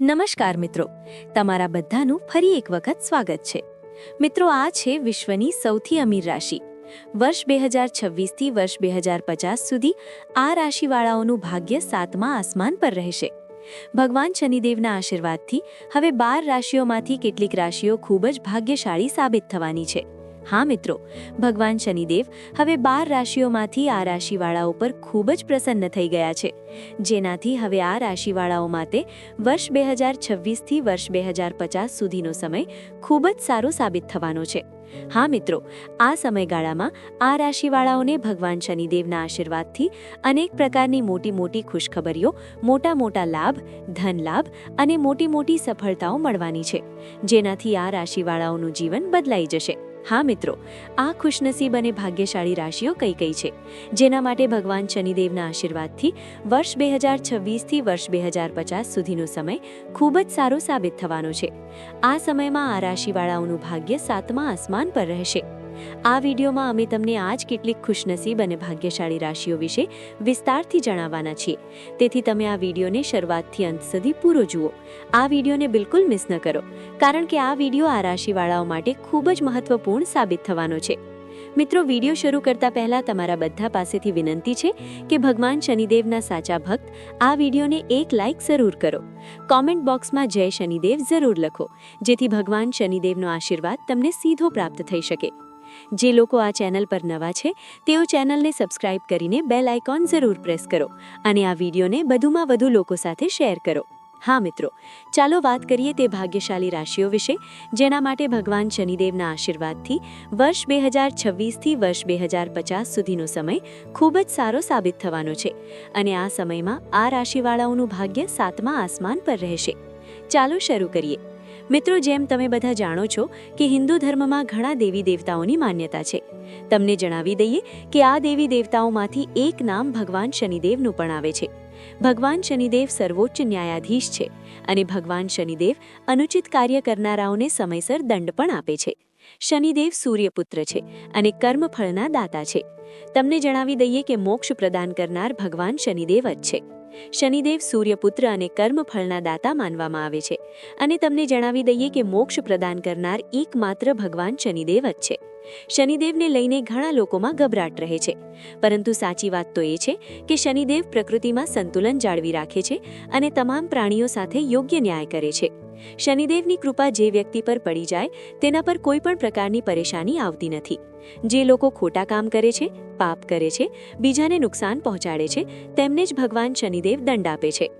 નમસ્કાર મિત્રો. તમારા બધાનું ફરી એક વખત સ્વાગત છે. મિત્રો, આ છે વિશ્વની સૌથી અમીર રાશિ. વર્ષ બે હજાર છવ્વીસથી વર્ષ બે હજાર પચાસ સુધી આ રાશિવાળાઓનું ભાગ્ય સાતમા આસમાન પર રહેશે. ભગવાન શનિદેવના આશીર્વાદથી હવે બાર રાશિઓમાંથી કેટલીક રાશિઓ ખૂબ જ ભાગ્યશાળી સાબિત થવાની છે. હા, મિત્રો. ભગવાન શનિદેવ હવે બાર રાશિઓમાંથી આ રાશિવાળાઓ પર ખૂબ જ પ્રસન્ન થઈ ગયા છે. જેનાથી હવે આ રાશિવાળાઓ માટે વર્ષ બે હજાર છવ્વીસથી વર્ષ બે હજાર પચાસ સુધીનો સમય ખૂબ જ સારો સાબિત થવાનો છે. હા, મિત્રો, આ સમયગાળામાં આ રાશિવાળાઓને ભગવાન શનિદેવના આશીર્વાદથી અનેક પ્રકારની મોટી મોટી ખુશખબરીઓ, મોટા મોટા લાભ, ધન લાભ અને મોટી મોટી સફળતાઓ મળવાની છે. જેનાથી આ રાશિવાળાઓનું જીવન બદલાઈ જશે. હા મિત્રો, આ ખુશનસીબ અને ભાગ્યશાળી રાશિઓ કઈ કઈ છે? જેના માટે ભગવાન શનિદેવના આશીર્વાદથી વર્ષ બે હજાર છવ્વીસથી વર્ષ બે હજાર પચાસ સુધીનો સમય ખૂબ જ સારો સાબિત થવાનો છે. આ સમયમાં આ રાશિવાળાઓનું ભાગ્ય સાતમા આસમાન પર રહેશે. આ વિડીયોમાં અમે તમને આજ કેટલીક ખુશનસીબ અને ભાગ્યશાળી રાશિઓ વિશે વિસ્તારથી જણાવવાના છીએ. તેથી તમે આ વિડીયોને શરૂઆતથી અંત સુધી પૂરો જુઓ. આ વિડીયોને બિલકુલ મિસ ન કરો, કારણ કે આ વીડિયો આ રાશિવાળાઓ માટે ખૂબ જ મહત્વપૂર્ણ સાબિત થવાનો છે. મિત્રો, વીડિયો શરૂ કરતા પહેલા તમારા બધા પાસેથી વિનંતી છે કે ભગવાન શનિદેવના સાચા ભક્ત આ વિડીયોને એક લાઇક જરૂર કરો. કોમેન્ટ બોક્સમાં જય શનિદેવ જરૂર લખો, જેથી ભગવાન શનિદેવનો આશીર્વાદ તમને સીધો પ્રાપ્ત થઈ શકે. જે લોકો આ ચેનલ પર નવા છે, તેઓ ચેનલને સબસ્ક્રાઇબ કરીને બેલ આઇકોન જરૂર પ્રેસ કરો અને આ વિડીયોને વધુમાં વધુ લોકો સાથે શેર કરો. હા, મિત્રો, ચાલો વાત કરીએ તે ભાગ્યશાળી રાશિઓ વિશે, જેના માટે ભગવાન શનિદેવના આશીર્વાદથી વર્ષ બે હજાર છવ્વીસથી વર્ષ બે હજાર પચાસ સુધીનો સમય ખૂબ જ સારો સાબિત થવાનો છે અને આ સમયમાં આ રાશિવાળાઓનું ભાગ્ય સાતમા આસમાન પર રહેશે. ચાલો શરૂ કરીએ. મિત્રો, જેમ તમે બધા જાણો છો કે હિન્દુ ધર્મમાં ઘણા દેવી દેવતાઓની માન્યતા છે. તમને જણાવી દઈએ કે આ દેવી દેવતાઓમાંથી એક નામ ભગવાન શનિદેવનું પણ આવે છે. ભગવાન શનિદેવ સર્વોચ્ચ ન્યાયાધીશ છે અને ભગવાન શનિદેવ અનુચિત કાર્ય કરનારાઓને સમયસર દંડ પણ આપે છે. શનિદેવ સૂર્યપુત્ર છે અને કર્મફળના દાતા છે. તમને જણાવી દઈએ કે મોક્ષ પ્રદાન કરનાર ભગવાન શનિદેવ જ છે. શનિદેવ સૂર્યપુત્ર અને કર્મફળના દાતા માનવામાં આવે છે. અને તમને જણાવી દઈએ કે મોક્ષ પ્રદાન કરનાર એકમાત્ર ભગવાન શનિદેવ જ છે. શનિદેવને લઈને ઘણા લોકોમાં ગભરાટ રહે છે. પરંતુ સાચી વાત તો એ છે કે શનિદેવ પ્રકૃતિમાં સંતુલન જાળવી રાખે છે અને તમામ પ્રાણીઓ સાથે યોગ્ય ન્યાય કરે છે. શનિદેવની કૃપા જે વ્યક્તિ પર પડી જાય, તેના પર કોઈ પણ પ્રકારની પરેશાની આવતી નથી. જે લોકો ખોટા કામ કરે છે, પાપ કરે છે, બીજાને નુકસાન પહોંચાડે છે, તેમને જ ભગવાન શનિદેવ દંડ આપે છે.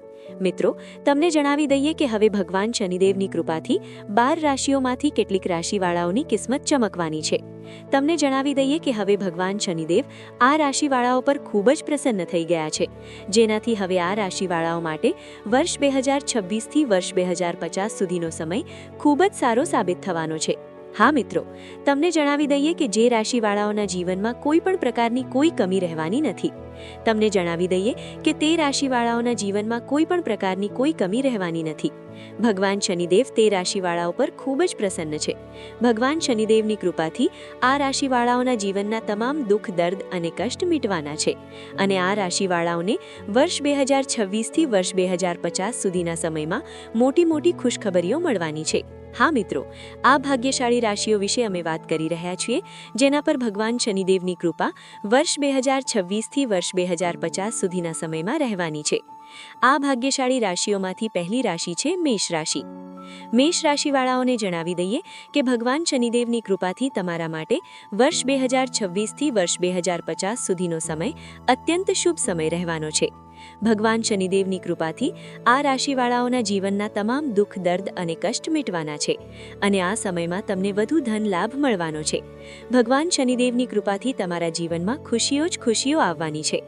મિત્રો, તમને જણાવી દઈએ કે હવે ભગવાન શનિદેવની કૃપાથી બાર રાશિઓમાંથી કેટલીક રાશિવાળાઓની કિસ્મત ચમકવાની છે. તમને જણાવી દઈએ કે હવે ભગવાન શનિદેવ આ રાશિવાળાઓ પર ખૂબ જ પ્રસન્ન થઈ ગયા છે. જેનાથી હવે આ રાશિવાળાઓ માટે વર્ષ બે હજાર છવ્વીસથી વર્ષ બે હજાર પચાસ સુધીનો સમય ખૂબ જ સારો સાબિત થવાનો છે. હા, મિત્રો, તમને જણાવી દઈએ કે જે રાશિવાળાઓના જીવનમાં કોઈ પણ પ્રકારની કોઈ કમી રહેવાની નથી. તમને જણાવી દઈએ કે તે રાશિવાળાઓના જીવનમાં કોઈ પણ પ્રકારની કોઈ કમી રહેવાની નથી. ભગવાન શનિદેવ તે રાશિવાળાઓ પર ખૂબ જ પ્રસન્ન છે. ભગવાન શનિદેવની કૃપાથી આ રાશિવાળાઓના જીવનના તમામ દુઃખ, દર્દ અને કષ્ટ મીટવાના છે અને આ રાશિવાળાઓને વર્ષ બે હજાર છવ્વીસથી વર્ષ બે હજાર પચાસ સુધીના સમયમાં મોટી મોટી ખુશખબરીઓ મળવાની છે. હા, મિત્રો, આ ભાગ્યશાળી રાશિઓ વિશે અમે વાત કરી રહ્યા છીએ, જેના પર ભગવાન શનિદેવની કૃપા વર્ષ બે હજાર છવ્વીસથી વર્ષ બે હજાર પચાસ સુધીના સમયમાં રહેવાની છે. આ ભાગ્યશાળી રાશિઓમાંથી પહેલી રાશિ છે મેષ રાશિ. મેષ રાશિવાળાઓને જણાવી દઈએ કે ભગવાન શનિદેવની કૃપાથી તમારા માટે વર્ષ બે હજાર છવ્વીસથી વર્ષ બે હજાર પચાસ સુધીનો સમય અત્યંત શુભ સમય રહેવાનો છે. ભગવાન શનિદેવની કૃપાથી આ રાશિવાળાઓના જીવનના તમામ દુઃખ, દર્દ અને કષ્ટ મિટવાના છે અને આ સમયમાં તમને વધુ ધન લાભ મળવાનો છે. ભગવાન શનિદેવની કૃપાથી તમારા જીવનમાં ખુશીઓ જ ખુશીઓ આવવાની છે.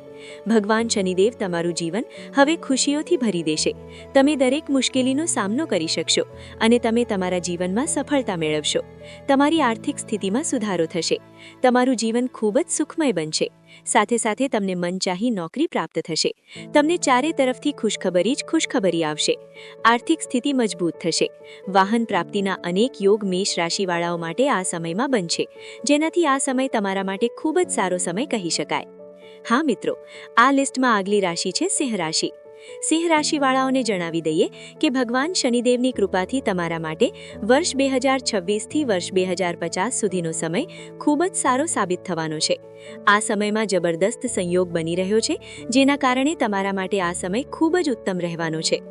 ભગવાન શનિદેવ તમારું જીવન હવે ખુશીઓથી ભરી દેશે. તમે દરેક મુશ્કેલીનો સામનો કરી શકશો અને તમે તમારા જીવનમાં સફળતા મેળવશો. તમારી આર્થિક સ્થિતિમાં સુધારો થશે. તમારું જીવન ખૂબ જ સુખમય બનશે. સાથે સાથે તમને મનચાહી નોકરી પ્રાપ્ત થશે. તમને ચારે તરફથી ખુશખબરી જ ખુશખબરી આવશે. આર્થિક સ્થિતિ મજબૂત થશે. વાહન પ્રાપ્તિના અનેક યોગ મેષ રાશિવાળાઓ માટે આ સમયમાં બનશે. જેનાથી આ સમય તમારા માટે ખૂબ જ સારો સમય કહી શકાય. હા, મિત્રો, આ લિસ્ટમાં આગલી રાશિ છે સિંહ રાશિ. સિંહ રાશિવાળાઓને જણાવી દઈએ કે ભગવાન શનિદેવની કૃપાથી તમારા માટે વર્ષ બે હજાર છવ્વીસથી વર્ષ બે હજાર પચાસ સુધીનો સમય ખૂબ જ સારો સાબિત થવાનો છે. આ સમયમાં જબરદસ્ત સંયોગ બની રહ્યો છે, જેના કારણે તમારા માટે આ સમય ખૂબ જ ઉત્તમ રહેવાનો છે.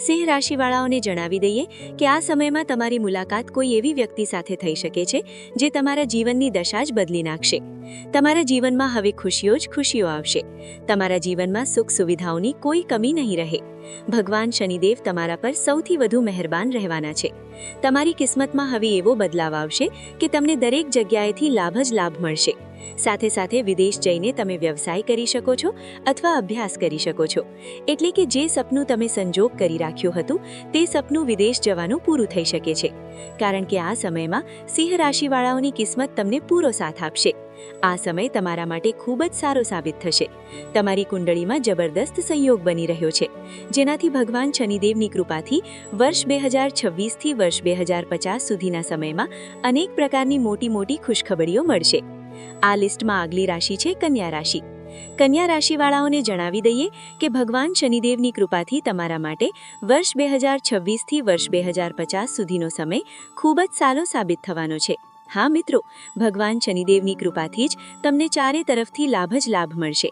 સિંહ રાશિવાળાઓને જણાવી દઈએ કે આ સમયમાં તમારી મુલાકાત કોઈ એવી વ્યક્તિ સાથે થઈ શકે છે જે તમારા જીવનની દશા જ બદલી નાખશે. તમારા જીવનમાં હવે ખુશીઓ જ ખુશીઓ આવશે. તમારા જીવનમાં સુખ સુવિધાઓની કોઈ કમી નહીં રહે. ભગવાન શનિદેવ તમારા પર સૌથી વધુ મહેરબાન રહેવાના છે. તમારી કિસ્મતમાં હવે એવો બદલાવ આવશે કે તમને દરેક જગ્યાએથી લાભ જ લાભ મળશે. સાથે સાથે વિદેશ જઈને તમે વ્યવસાય કરી શકો છો અથવા અભ્યાસ કરી શકો છો. એટલે કે જે સપનું તમે સંજોગ કરી રાખ્યું હતું, તે સપનું વિદેશ જવાનું પૂરું થઈ શકે છે. કારણ કે આ સમયમાં સિંહ રાશિવાળાઓની કિસ્મત તમને પૂરો સાથ આપશે. આ સમય તમારા માટે ખૂબ જ સારો સાબિત થશે. તમારી કુંડળીમાં જબરદસ્ત સંયોગ બની રહ્યો છે, જેનાથી ભગવાન શનિદેવની કૃપાથી વર્ષ બે હજાર છવ્વીસથી વર્ષ બે હજાર પચાસ સુધીના સમયમાં અનેક પ્રકારની મોટી મોટી ખુશખબરીઓ મળશે. આ લિસ્ટમાં આગલી રાશિ છે કન્યા રાશિ. કન્યા રાશિવાળાઓને જણાવી દઈએ કે ભગવાન શનિદેવની કૃપાથી તમારા માટે વર્ષ બે હજાર છવ્વીસથી વર્ષ બે હજાર પચાસ સુધીનો સમય ખૂબ જ સારો સાબિત થવાનો છે. હા, મિત્રો, ભગવાન શનિદેવની કૃપાથી જ તમને ચારે તરફથી લાભ જ લાભ મળશે.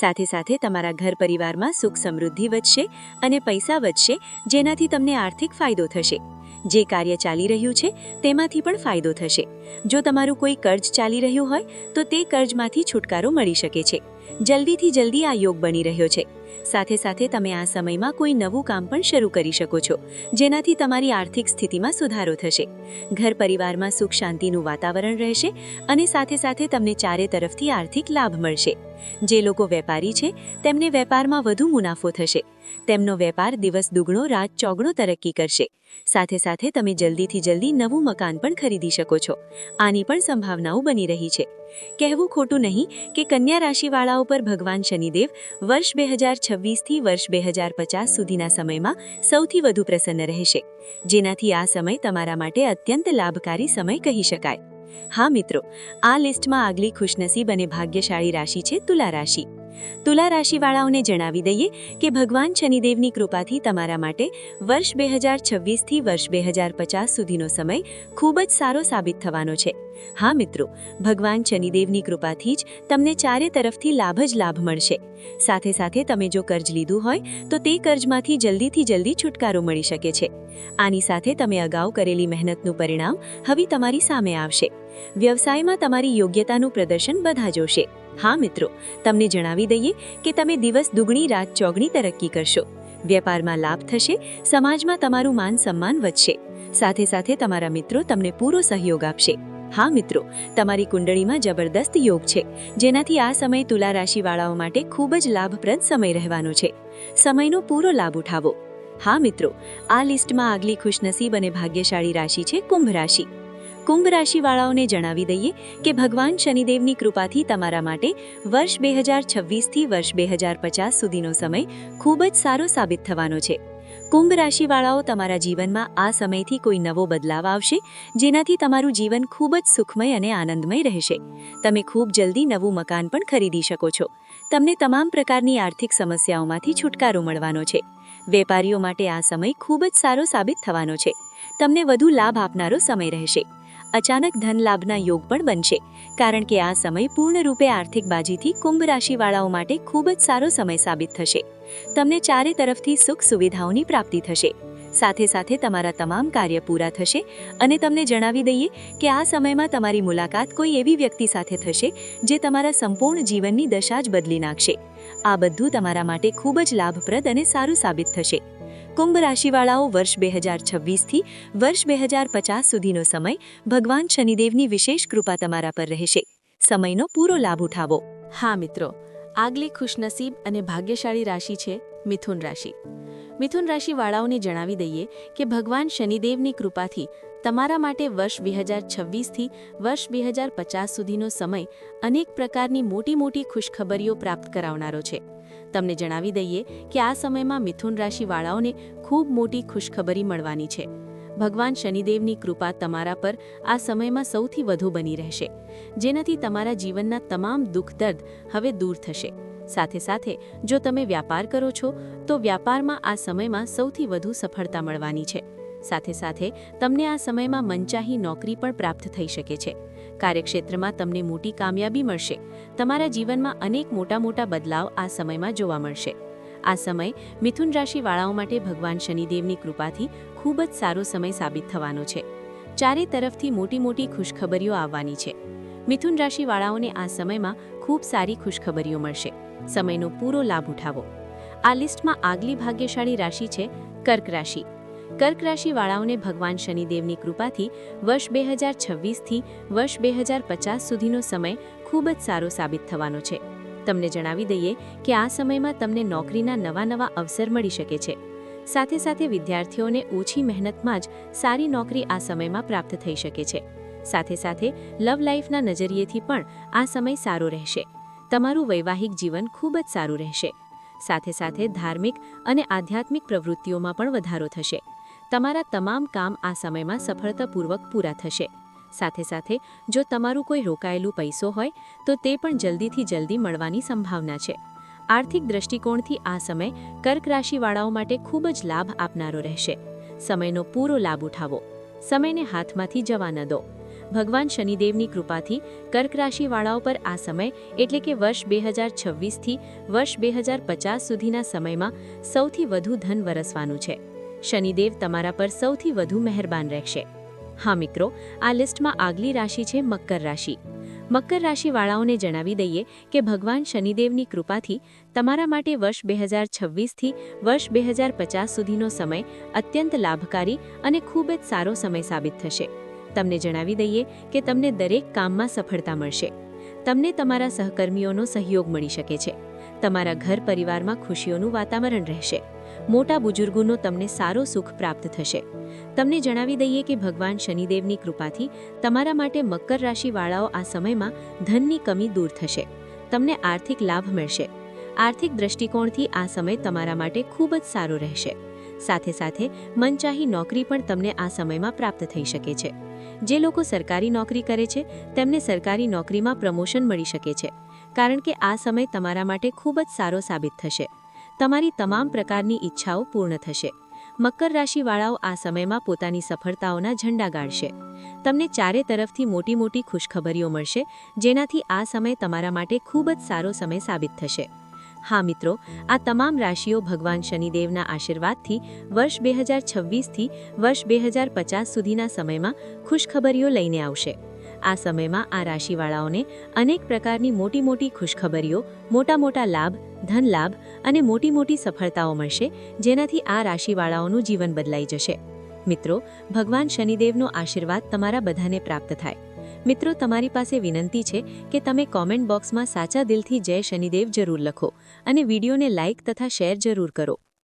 સાથે સાથે તમારા ઘર પરિવારમાં સુખ સમૃદ્ધિ વધશે અને પૈસા વધશે, જેનાથી તમને આર્થિક ફાયદો થશે. જે કાર્ય ચાલી રહ્યું છે, તેમાંથી પણ ફાયદો થશે. જો તમારું કોઈ કર્જ ચાલી રહ્યું હોય, તો તે કર્જમાંથી છુટકારો મળી શકે છે. જલ્દીથી જલ્દી આ યોગ બની રહ્યો છે. સાથે સાથે તમે આ સમયમાં કોઈ નવું કામ પણ શરૂ કરી શકો છો, જેનાથી તમારી આર્થિક સ્થિતિમાં સુધારો થશે. ઘર પરિવારમાં સુખ શાંતિનું વાતાવરણ રહેશે અને સાથે સાથે તમને ચારે તરફથી આર્થિક લાભ મળશે. જે લોકો વેપારી છે, તેમને વેપારમાં વધુ મુનાફો થશે. તેમનો વેપાર દિવસ દુગણો, રાત ચોગણો તરક્કી કરશે. સાથે સાથે તમે જલ્દીથી જલ્દી નવું મકાન પણ ખરીદી શકો છો. આની પણ સંભાવનાઓ બની રહી છે. કહેવું ખોટું નહીં કે કન્યા રાશિવાળાઓ પર ભગવાન શનિદેવ વર્ષ બે હજાર છવ્વીસથી વર્ષ બે હજાર પચાસ સુધીના સમયમાં સૌથી વધુ પ્રસન્ન રહેશે. જેનાથી આ સમય તમારા માટે અત્યંત લાભકારી સમય કહી શકાય. હા મિત્રો, આ લિસ્ટમાં આગલી ખુશનસીબ અને ભાગ્યશાળી રાશિ છે તુલા રાશિ. તુલા રાશિવાળાઓને જણાવી દઈએ કે ભગવાન શનિદેવની કૃપાથી તમારા માટે વર્ષ બે હજાર છવ્વીસથી વર્ષ બે હજાર પચાસ સુધીનો સમય ખૂબ જ સારો સાબિત થવાનો છે. હા, મિત્રો, ભગવાન શનિદેવની કૃપાથી જ તમને ચારે તરફથી લાભ જ લાભ મળશે. સાથે સાથે તમે જો કર્જ લીધું હોય, તો તે કર્જમાંથી જલ્દીથી જલ્દી છુટકારો મળી શકે છે. આની સાથે તમે અગાઉ કરેલી મહેનતનું પરિણામ હવે તમારી સામે આવશે. વ્યવસાયમાં તમારી યોગ્યતાનું પ્રદર્શન બધા જોશે. હા, મિત્રો, તમને જણાવી દઈએ કે તમે દિવસ દુગણી રાત ચોગણી તરક્કી કરશો. વેપારમાં લાભ થશે, સમાજમાં તમારું માન સન્માન વધશે. સાથે સાથે તમારા મિત્રો તમને પૂરો સહયોગ આપશે. હા, મિત્રો, તમારી કુંડળીમાં જબરદસ્ત યોગ છે, જેનાથી આ સમય તુલા રાશિવાળાઓ માટે ખૂબ જ લાભપ્રદ સમય રહેવાનો છે. સમયનો પૂરો લાભ ઉઠાવો. હા, મિત્રો, આ લિસ્ટમાં આગલી ખુશનસીબ અને ભાગ્યશાળી રાશિ છે કુંભ રાશિ. કુંભ રાશિવાળાઓને જણાવી દઈએ કે ભગવાન શનિદેવની કૃપાથી તમારા માટે વર્ષ બે હજાર છવ્વીસથી વર્ષ બે હજાર પચાસ સુધીનો સમય ખૂબ જ સારો સાબિત થવાનો છે. કુંભ રાશિવાળાઓ તમારા જીવનમાં આ સમયથી કોઈ નવો બદલાવ આવશે, જેનાથી તમારું જીવન ખૂબ જ સુખમય અને આનંદમય રહેશે. તમે ખૂબ જલ્દી નવું મકાન પણ ખરીદી શકો છો. તમને તમામ પ્રકારની આર્થિક સમસ્યાઓમાંથી છુટકારો મળવાનો છે. વેપારીઓ માટે આ સમય ખૂબ જ સારો સાબિત થવાનો છે. તમને વધુ લાભ આપનારો સમય રહેશે. અચાનક ધન લાભના યોગ પણ બનશે. કારણ કે આ સમય પૂર્ણ રૂપે આર્થિક બાજીથી કુંભ રાશિવાળાઓ માટે ખૂબ જ સારો સમય સાબિત થશે. તમને ચારે તરફથી સુખ સુવિધાઓની પ્રાપ્તિ થશે. સાથે સાથે તમારા તમામ કાર્ય પૂરા થશે અને તમને જણાવી દઈએ કે આ સમયમાં તમારી મુલાકાત કોઈ એવી વ્યક્તિ સાથે થશે જે તમારા સંપૂર્ણ જીવનની દશા જ બદલી નાખશે. આ બધું તમારા માટે ખૂબ જ લાભપ્રદ અને સારું સાબિત થશે. કુંભ રાશિવાળાઓ વર્ષ બે હજાર છવ્વીસથી વર્ષ બે હજાર પચાસ સુધીનો સમય ભગવાન શનિદેવની વિશેષ કૃપા તમારા પર રહેશે. સમયનો પૂરો લાભ ઉઠાવો. હા, મિત્રો. આગલી ખુશનસીબ અને ભાગ્યશાળી રાશિ છે મિથુન રાશિ. મિથુન રાશિવાળાઓને જણાવી દઈએ કે ભગવાન શનિદેવની કૃપાથી તમારા માટે વર્ષ બે હજાર છવ્વીસથી વર્ષ બે હજાર પચાસ સુધીનો સમય અનેક પ્રકારની મોટી મોટી ખુશખબરીઓ પ્રાપ્ત કરાવનારો છે. તમને જણાવી દઈએ કે આ સમયમાં મિથુન રાશિવાળાઓને ખૂબ મોટી ખુશખબરી મળવાની છે. ભગવાન શનિદેવની કૃપા તમારા પર આ સમયમાં સૌથી વધુ બની રહેશે, જેનાથી તમારા જીવનના તમામ દુઃખ દર્દ હવે દૂર થશે. સાથે સાથે, જો તમે વ્યાપાર કરો છો, તો વ્યાપારમાં આ સમયમાં સૌથી વધુ સફળતા મળવાની છે. સાથે સાથે, તમને આ સમયમાં મનચાહી નોકરી પણ પ્રાપ્ત થઈ શકે છે. કાર્યક્ષેત્રમાં તમને મોટી કામયાબી મળશે. તમારા જીવનમાં અનેક મોટા મોટા બદલાવ આ સમયમાં જોવા મળશે. આ સમય મિથુન રાશિવાળાઓ માટે ભગવાન શનિદેવની કૃપાથી ખૂબ જ સારો સમય સાબિત થવાનો છે. ચારે તરફથી મોટી મોટી ખુશખબરીઓ આવવાની છે. મિથુન રાશિવાળાઓને આ સમયમાં ખૂબ સારી ખુશખબરીઓ મળશે. સમયનો પૂરો લાભ ઉઠાવો. આ લિસ્ટમાં આગલી ભાગ્યશાળી રાશિ છે કર્ક રાશિ. કર્ક રાશિવાળાઓને ભગવાન શનિદેવની કૃપાથી વર્ષ બે હજાર છવ્વીસથી વર્ષ બે હજાર પચાસ સુધીનો સમય ખૂબ જ સારો સાબિત થવાનો છે. તમને જણાવી દઈએ કે આ સમયમાં તમને નોકરીના નવા નવા અવસર મળી શકે છે. સાથે સાથે વિદ્યાર્થીઓને ઓછી મહેનતમાં જ સારી નોકરી આ સમયમાં પ્રાપ્ત થઈ શકે છે. સાથે સાથે લવ લાઈફના નજરિયેથી પણ આ સમય સારો રહેશે. તમારું વૈવાહિક જીવન ખૂબ જ સારું રહેશે. સાથે સાથે ધાર્મિક અને આધ્યાત્મિક પ્રવૃત્તિઓમાં પણ વધારો થશે. તમારા તમામ કામ આ સમયમાં સફળતાપૂર્વક પૂરા થશે. સાથે સાથે, જો તમારું કોઈ રોકાયેલું પૈસો હોય, તો તે પણ જલ્દીથી જલ્દી મળવાની સંભાવના છે. આર્થિક દ્રષ્ટિકોણથી આ સમય કર્ક રાશિવાળાઓ માટે ખૂબ જ લાભ આપનારો રહેશે. સમયનો પૂરો લાભ ઉઠાવો. સમયને હાથમાંથી જવા ન દો. ભગવાન શનિદેવની કૃપાથી કર્ક રાશિવાળાઓ પર આ સમય એટલે કે વર્ષ બે હજાર છવ્વીસથી વર્ષ બે હજાર પચાસ સુધીના સમયમાં સૌથી વધુ ધન વરસવાનું છે. શનિદેવ તમારા પર સૌથી વધુ મહેરબાન રહેશે. હા મિત્રો, આ લિસ્ટમાં આગલી રાશિ છે મકર રાશિ. મકર રાશિવાળાઓને જણાવી દઈએ કે ભગવાન શનિદેવની કૃપાથી તમારા માટે વર્ષ બે હજાર છવ્વીસથી વર્ષ બે હજાર પચાસ સુધીનો સમય અત્યંત લાભકારી અને ખૂબ જ સારો સમય સાબિત થશે. તમને જણાવી દઈએ કે તમને દરેક કામમાં સફળતા મળશે. તમને તમારા સહકર્મીઓનો સહયોગ મળી શકે છે. તમારા ઘર પરિવારમાં ખુશીઓનું વાતાવરણ રહેશે. મોટા બુજુર્ગોનો તમને સારો સુખ પ્રાપ્ત થશે. તમને જણાવી દઈએ કે ભગવાન શનિદેવની કૃપાથી તમારા માટે મકર રાશિવાળાઓ આ સમયમાં ધનની કમી દૂર થશે. તમને આર્થિક લાભ મળશે. આર્થિક દ્રષ્ટિકોણથી આ સમય તમારા માટે ખૂબ જ સારો રહેશે. સાથે સાથે મનચાહી નોકરી પણ તમને આ સમયમાં પ્રાપ્ત થઈ શકે છે. જે લોકો સરકારી નોકરી કરે છે, તેમને સરકારી નોકરીમાં પ્રમોશન મળી શકે છે. કારણ કે આ સમય તમારા માટે ખૂબ જ સારો સાબિત થશે. તમારી તમામ પ્રકારની ઈચ્છાઓ પૂર્ણ થશે. મકર રાશિવાળાઓ આ સમયમાં પોતાની સફળતાઓના ઝંડા ગાળશે. તમને ચારે તરફથી મોટી મોટી ખુશખબરીઓ મળશે, જેનાથી આ સમય તમારા માટે ખૂબ જ સારો સમય સાબિત થશે. હા મિત્રો, આ તમામ રાશિઓ ભગવાન શનિદેવના આશીર્વાદથી વર્ષ બે હજાર છવ્વીસથી વર્ષ બે હજાર પચાસ સુધીના સમયમાં ખુશખબરીઓ લઈને આવશે. આ સમયમાં આ રાશિવાળાઓને અનેક પ્રકારની મોટી મોટી ખુશખબરીઓ મોટા મોટા લાભ, ધન લાભ અને મોટી મોટી સફળતાઓ મળશે, જેનાથી આ રાશિવાળાઓનું જીવન બદલાઈ જશે. મિત્રો, ભગવાન શનિદેવનો આશીર્વાદ તમારા બધાને પ્રાપ્ત થાય. મિત્રો, તમારી પાસે વિનંતી છે કે તમે કોમેન્ટ બોક્સમાં સાચા દિલથી જય શનિદેવ જરૂર લખો અને વિડીયોને લાઇક તથા શેર જરૂર કરો.